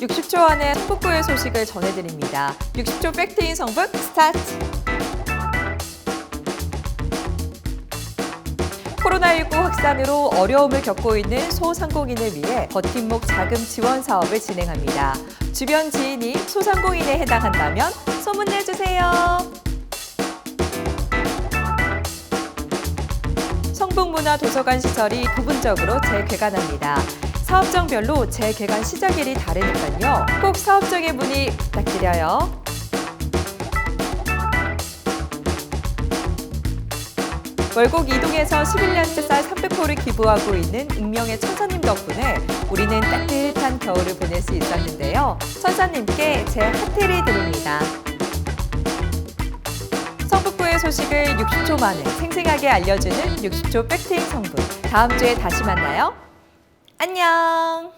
60초 안에 성북구의 소식을 전해드립니다. 60초 팩트인 성북 스타트! 코로나19 확산으로 어려움을 겪고 있는 소상공인을 위해 버팀목 자금 지원 사업을 진행합니다. 주변 지인이 소상공인에 해당한다면 소문내주세요. 성북문화도서관 시설이 부분적으로 재개관합니다. 사업장별로 재개관 시작일이 다르니까요. 꼭 사업장의 문의 부탁드려요. 월곡 이동에서 11년째 쌀 300포를 기부하고 있는 익명의 천사님 덕분에 우리는 따뜻한 겨울을 보낼 수 있었는데요. 천사님께 제 하트를 드립니다. 성북구의 소식을 60초 만에 생생하게 알려주는 60초 팩트인 성북. 다음 주에 다시 만나요. 안녕!